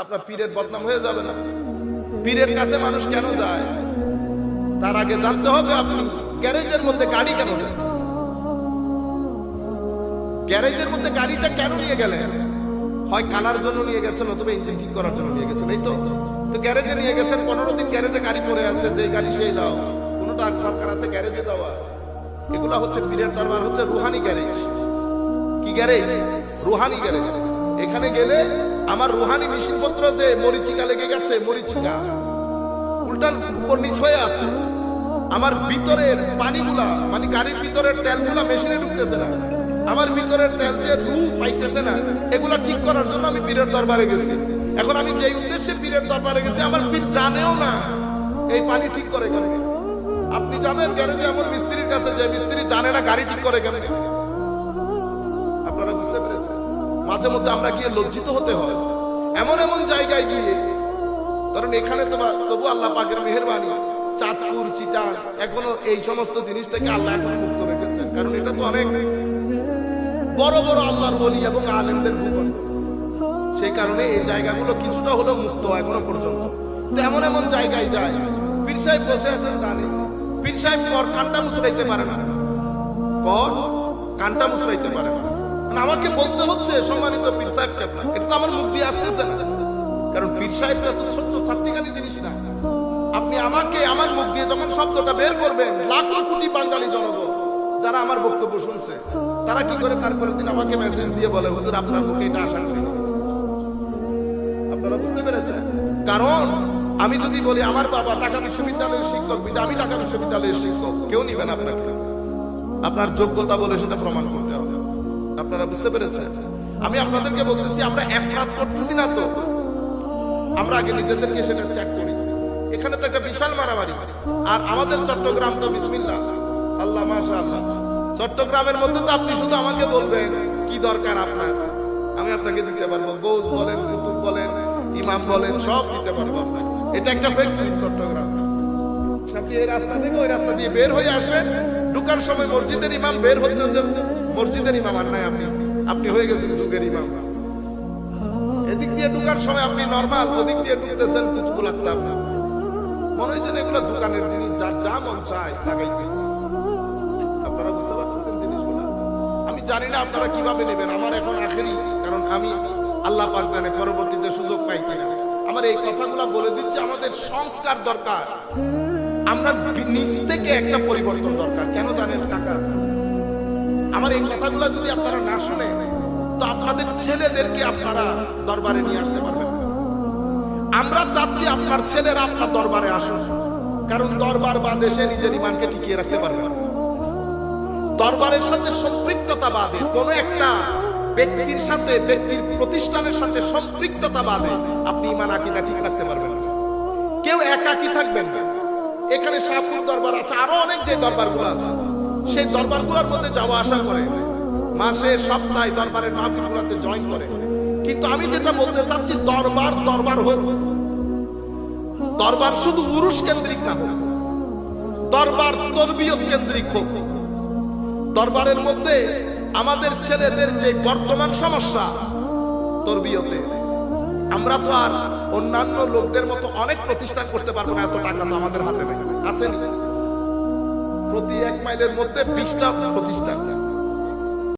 আপনার পীরের বদনাম হয়ে যাবে না। পীরের কাছে মানুষ কেন যায়? তার আগে জানতে হবে আপনি গ্যারেজের মধ্যে গাড়ি কেন যায় গ্যারেজের মধ্যে গাড়িটা কেন নিয়ে গেলেন? হয় কালার জন্য নিয়ে গেছেন অথবা ইঞ্জিন ঠিক করার জন্য নিয়ে গেছেন, এই তো? তো গ্যারেজে নিয়ে গেছেন, পনেরো দিন গ্যারেজে গাড়ি পড়ে আছে যে গাড়ি সেই দাও। কোনোটা দরকার আছে গ্যারেজে যাওয়া এগুলা হচ্ছে পীরের দরবার, হচ্ছে রুহানি গ্যারেজ। কি গ্যারেজ? রুহানি গ্যারেজ। এখানে গেলে আমার রুহানি মেশিনপত্র যে মরিচিকা লেগে গেছে, মরিচিকা, উল্টান উপর নিচ হয়ে আছে। আমার ভিতরের পানিগুলা মানে গাড়ির ভিতরের তেলগুলা মেশিনে ঢুকতেছে না। আমার ভিতরের তেল যে রু পাইতেছে না, এগুলা ঠিক করার জন্য আমি পীরের দরবারে গেছি। এখন আমি যেই উদ্দেশ্যে পীরের দরবারে গেছি, আমার পীর জানেও না এই পানি ঠিক করে কেন। আপনি যাবেন গ্যারেজে এমন মিস্ত্রির কাছে যে মিস্ত্রি জানে না গাড়ি ঠিক করে কেন। আপনারা বুঝতে পেরেছেন? মাঝে মধ্যে আমরা গিয়ে লজ্জিত হতে হয়। এমন এমন জায়গায় গিয়ে কারণ এখানে তো তবু আল্লাহ পাকের মেহরবানি, চাঁদপুর, চিটা, এখনও এই সমস্ত জিনিস থেকে আল্লাহ এখন মুক্ত রেখেছেন। কারণ এটা তো অনেক বড় বড় আল্লাহর বলি এবং আলেমদের ভূখণ্ড সেই কারণে এই জায়গাগুলো কিছুটা হলেও মুক্ত এখনও পর্যন্ত। তো এমন এমন জায়গায় যায়, পীর সাহেব বসে আছেন জানে পীর সাহেব কর কানটা মুসরাইতে পারে না। কর কানটা মুসরাইতে পারে না। আমাকে বলতে হচ্ছে, সম্মানিত পীর সাহেব এটা তো আমার মুখ দিয়ে আসতেছে না। কারণ পীর সাহেবরা তো ছোট্ট ছাত্রিকানি জিনিস না। আপনি আমাকে আমার মুখ দিয়ে যখন শব্দটা বের করবেন, লাখো কোটি বাঙালি জনগণ, যারা আমার বক্তব্য শুনছে, তারা কি করে দিন আমাকে মেসেজ দিয়ে বলে, হুজুর, আপনার মুখে এটা আসা উচিত। আপনারা বুঝতে পেরেছেন? কারণ আমি যদি বলি, আমার বাবা ঢাকা বিশ্ববিদ্যালয়ের শিক্ষক আমি ঢাকা বিশ্ববিদ্যালয়ের শিক্ষক, কেউ নিবেন আপনাকে। আপনার যোগ্যতা বলে সেটা প্রমাণ করতে হবে। আপনারা বুঝতে পেরেছেন? আমি আপনাদেরকে বলতেছি, আমরা এফরাত করতেছি না তো। আমরা আগে নিজেদেরকে সেটা চেক করি। এখানে তো একটা বিশাল মারামারি। আর আমাদের চট্টগ্রাম তো বিসমিল্লাহ। আল্লাহ মাশা আল্লাহ চট্টগ্রামের মধ্যে তো আপনি শুধু আমাকে বলবেন, কি দরকার আপনার? আমি আপনাকে দিতে পারব। গৌজ বলেন, কুতুব বলেন, ইমাম বলেন, সব দিতে পারব আপনাকে। এটা একটা ফ্যাক্টরি চট্টগ্রাম। আপনি এই রাস্তা থেকে ওই রাস্তা দিয়ে বের হয়ে আসবেন। ঢুকার সময় মসজিদের ইমাম বের হচ্ছেন যে মসজিদের ইমাম আর নাই আপনি। আপনি হয়ে গেছেন যুগের ইমাম। এদিক দিয়ে ঢুকার সময় আপনি নর্মাল ওদিক দিয়ে ঢুকতেছেন কুতুবুল আক্তাব মনে হয়েছে না এগুলো দোকানের জিনিস যা যা মন চায় লাগাইতেছে। আপনারা বুঝতে পারতেছেন জিনিসগুলো? আমি জানি না আপনারা কীভাবে নেবেন, আমার এখন আখেরি, কারণ আমি আল্লাহ পাক জানে পরবর্তীতে সুযোগ পাই কিনা। আমার এই কথাগুলো বলে দিচ্ছি, আমাদের সংস্কার দরকার। আমরা নিজ থেকে একটা পরিবর্তন দরকার। কেন জানেন কাকা? আমার এই কথাগুলো যদি আপনারা না শুনেন তো আপনাদের ছেলেদেরকে আপনারা দরবারে নিয়ে আসতে পারবেন আমরা চাচ্ছি আপনার ছেলেরা আপনার দরবারে আসুন কারণ দরবার বা দেশে নিজের ইমানকে টিকিয়ে রাখতে পারবে দরবারের সাথে সম্পৃক্ততা বাদে কোন একটা ব্যক্তির সাথে, ব্যক্তির প্রতিষ্ঠানের সাথে সম্পৃক্ততা বাদে আপনি ইমান, আকিদা ঠিক রাখতে পারবেন কেউ একাকি থাকবেন এখানে শাহপুর দরবার আছে, আরও অনেক যে দরবারগুলো আছে। সেই দরবারগুলোর মধ্যে যাওয়া, আসা করে। মাসে সপ্তাহে দরবারের মাহফিলগুলোতে জয়েন করে। কিন্তু আমি যেটা বলতে চাচ্ছি, দরবার দরবার হোক দরবার শুধু উরুষ কেন্দ্রিক না দরবার তরবিয়ত কেন্দ্রিক হোক, দরবারের মধ্যে আমাদের ছেলেদের যে বর্তমান সমস্যা, তরবিয়তে, আমরা তো আর অন্যান্য লোকদের মতো অনেক প্রতিষ্ঠান করতে পারব না, এত টাকা তো আমাদের হাতে নেই। আছে প্রতি এক মাইলের মধ্যে বিশটা প্রতিষ্ঠান।